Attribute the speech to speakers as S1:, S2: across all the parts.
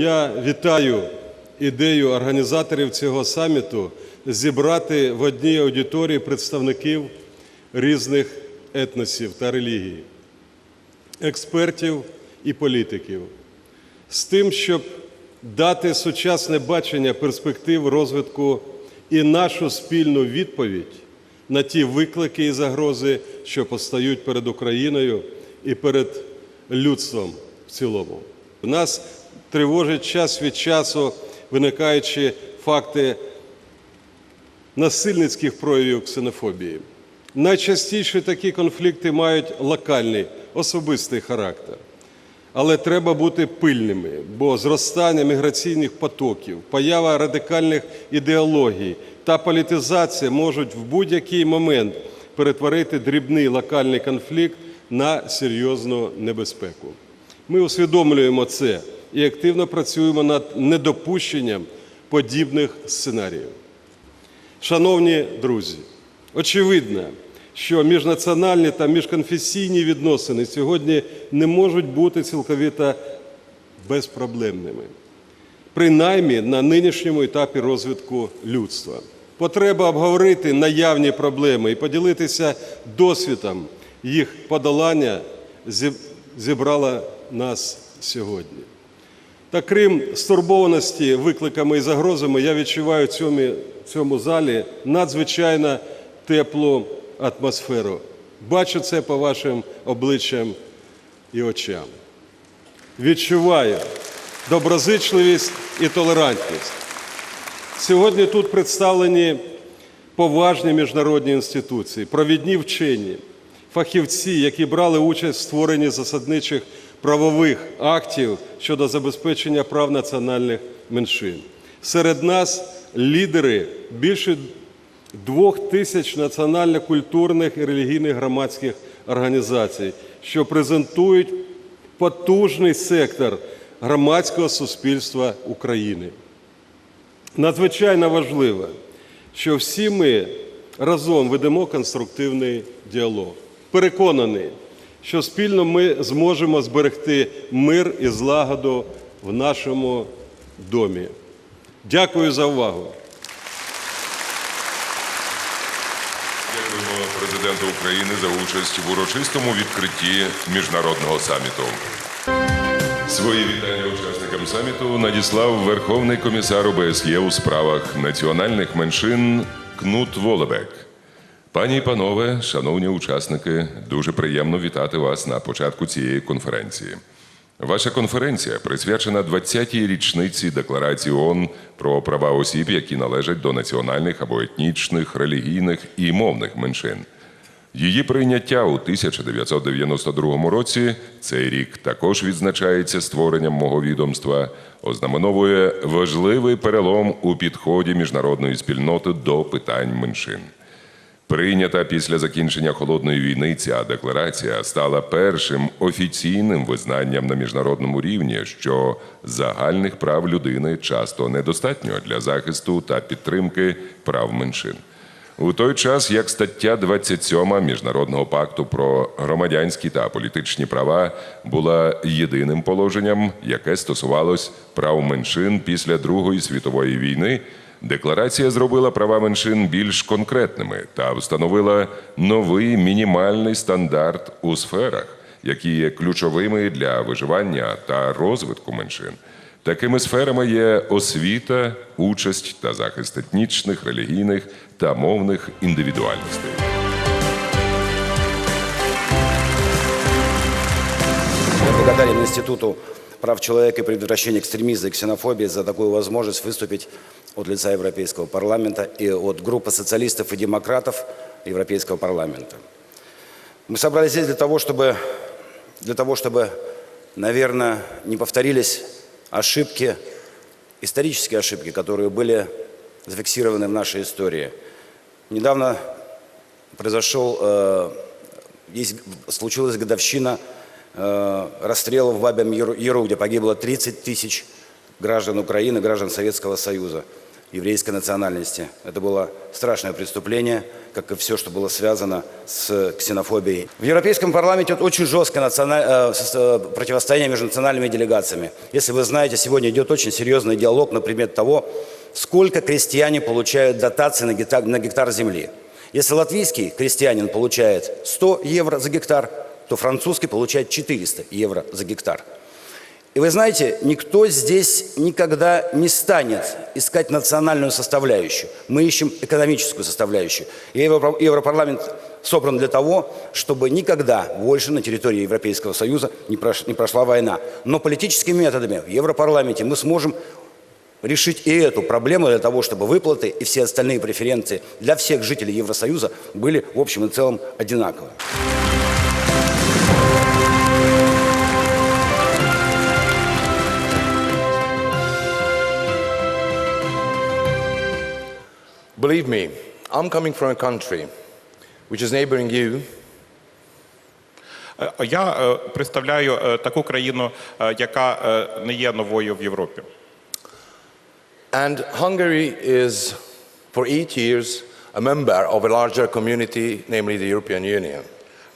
S1: я вітаю ідею організаторів цього саміту зібрати в одній аудиторії представників різних етносів та релігій, експертів і політиків, з тим, щоб дати сучасне бачення перспектив розвитку і нашу спільну відповідь на ті виклики і загрози, що постають перед Україною і перед людством в цілому. Нас тривожить час від часу, виникаючи факти насильницьких проявів ксенофобії. Найчастіше такі конфлікти мають локальний, особистий характер. Але треба бути пильними, бо зростання міграційних потоків, поява радикальних ідеологій та політизація можуть в будь-який момент перетворити дрібний локальний конфлікт на серйозну небезпеку. Ми усвідомлюємо це і активно працюємо над недопущенням подібних сценаріїв. Шановні друзі, очевидно, що міжнаціональні та міжконфесійні відносини сьогодні не можуть бути цілковито безпроблемними, принаймні на нинішньому етапі розвитку людства. Потреба обговорити наявні проблеми і поділитися досвідом їх подолання зібрала нас сьогодні. Та крім стурбованості викликами і загрозами, я відчуваю в цьому, цьому залі надзвичайно теплу атмосферу. Бачу це по вашим обличчям і очам. Відчуваю доброзичливість і толерантність. Сьогодні тут представлені поважні міжнародні інституції, провідні вчені, фахівці, які брали участь в створенні засадничих правових актів щодо забезпечення прав національних меншин. Серед нас лідери більше двох тисяч національно-культурних і релігійних громадських організацій, що презентують потужний сектор громадського суспільства України. Надзвичайно важливо, що всі ми разом ведемо конструктивний діалог. Переконаний, що спільно ми зможемо зберегти мир і злагоду в нашому домі. Дякую за увагу.
S2: Дякуємо президенту України за участь в урочистому відкритті міжнародного саміту. Свої вітання учасникам саміту надіслав Верховний комісар ОБСЄ у справах національних меншин Кнут Волебек. Пані і панове, шановні учасники, дуже приємно вітати вас на початку цієї конференції. Ваша конференція присвячена 20-й річниці Декларації ООН про права осіб, які належать до національних або етнічних, релігійних і мовних меншин. Її прийняття у 1992 році, цей рік також відзначається створенням мого відомства, ознаменовує важливий перелом у підході міжнародної спільноти до питань меншин. Прийнята після закінчення холодної війни ця декларація стала першим офіційним визнанням на міжнародному рівні, що загальних прав людини часто недостатньо для захисту та підтримки прав меншин. У той час, як стаття 27 Міжнародного пакту про громадянські та політичні права була єдиним положенням, яке стосувалось прав меншин після Другої світової війни, декларація зробила права меншин більш конкретними та встановила новий мінімальний стандарт у сферах, які є ключовими для виживання та розвитку меншин. Такими сферами є освіта, участь та захист етнічних, релігійних та мовних індивідуальностей.
S3: Я благодарен Институту прав человека и предотвращения экстремизма и ксенофобии за такую возможность выступить от лица Европейского парламента и от группы социалистов и демократов Европейского парламента. Мы собрались здесь для того, чтобы, для того, чтобы наверное, не повторились ошибки, исторические ошибки, которые были зафиксированы в нашей истории. Недавно произошел, э, есть, случилась годовщина э, расстрела в Бабьем Яру, Яру, где погибло 30 тысяч граждан Украины, граждан Советского Союза. Еврейской национальности. Это было страшное преступление, как и все, что было связано с ксенофобией. В Европейском парламенте очень жесткое националь- э, э, противостояние между национальными делегациями. Если вы знаете, сегодня идет очень серьезный диалог на предмет того, сколько крестьяне получают дотации на гектар, на гектар земли. Если латвийский крестьянин получает 100 евро за гектар, то французский получает 400 евро за гектар. И вы знаете, никто здесь никогда не станет искать национальную составляющую. Мы ищем экономическую составляющую. И Европа- Европарламент собран для того, чтобы никогда больше на территории Европейского Союза не, не прошла война. Но политическими методами в Европарламенте мы сможем решить и эту проблему для того, чтобы выплаты и все остальные преференции для всех жителей Евросоюза были в общем и целом одинаковы.
S4: Believe me, I'm coming from a country which is neighboring you,
S5: Е, Я е, представляю е, таку країну, е, яка е, не є новою в Європі.
S4: and Hungary is, for eight years, a member of a larger community, namely the European Union.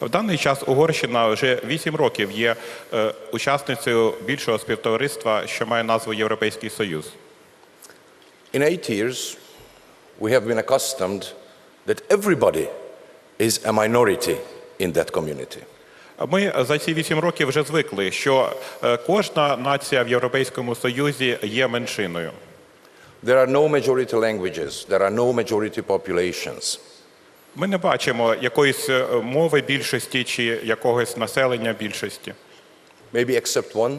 S5: В даний час Угорщина вже 8 років є е, учасницею більшого співтовариства, що має назву Європейський Союз.
S4: In eight years, we have been accustomed that everybody is a minority in that community.
S5: Ми за ці 8 років вже звикли, що е, кожна нація в Європейському Союзі є меншиною.
S4: There are no majority languages, there are no majority populations.
S5: Ми не бачимо якоїсь е, мови більшості чи якогось населення більшості.
S4: Maybe except one,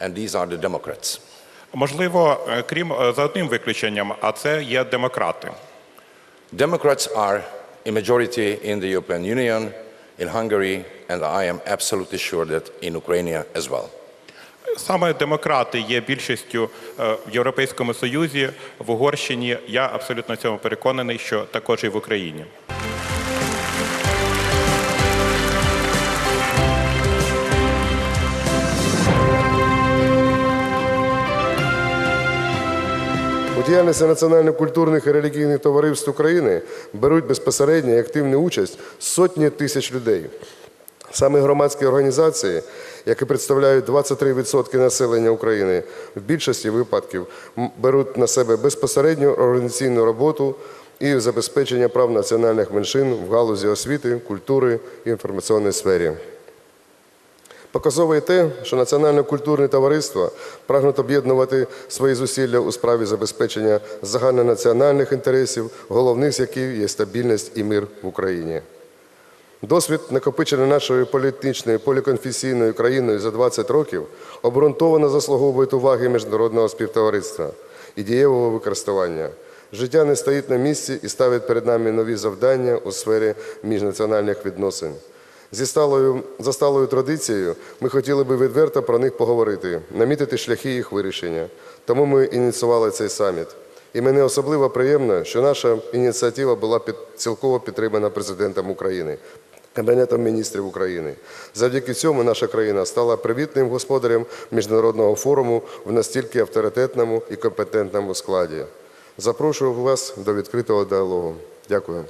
S4: and these are the Democrats.
S5: Можливо, е, крім е, за одним виключенням, а це є демократи.
S4: Democrats are a majority in the European Union, in Hungary, and I am absolutely sure that in Ukraine as well.
S5: Саме демократи є більшістю е, в Європейському Союзі, в Угорщині. Я абсолютно в цьому переконаний, що також і в Україні.
S6: Діяльності національно-культурних і релігійних товариств України беруть безпосередню і активну участь сотні тисяч людей. Саме громадські організації, які представляють 23% населення України, в більшості випадків беруть на себе безпосередню організаційну роботу і забезпечення прав національних меншин в галузі освіти, культури і інформаційній сфері. Показово і те, що національно-культурні товариства прагнуть об'єднувати свої зусилля у справі забезпечення загальнонаціональних інтересів, головних з яких є стабільність і мир в Україні. Досвід, накопичений нашою політичною поліконфесійною країною за 20 років, обґрунтовано заслуговує уваги міжнародного співтовариства і дієвого використання. Життя не стоїть на місці і ставить перед нами нові завдання у сфері міжнаціональних відносин. Зі сталою, за сталою традицією ми хотіли би відверто про них поговорити, намітити шляхи їх вирішення. Тому ми ініціювали цей саміт. І мені особливо приємно, що наша ініціатива була під, цілково підтримана президентом України, Кабінетом міністрів України. Завдяки цьому наша країна стала привітним господарем міжнародного форуму в настільки авторитетному і компетентному складі. Запрошую вас до відкритого діалогу. Дякую.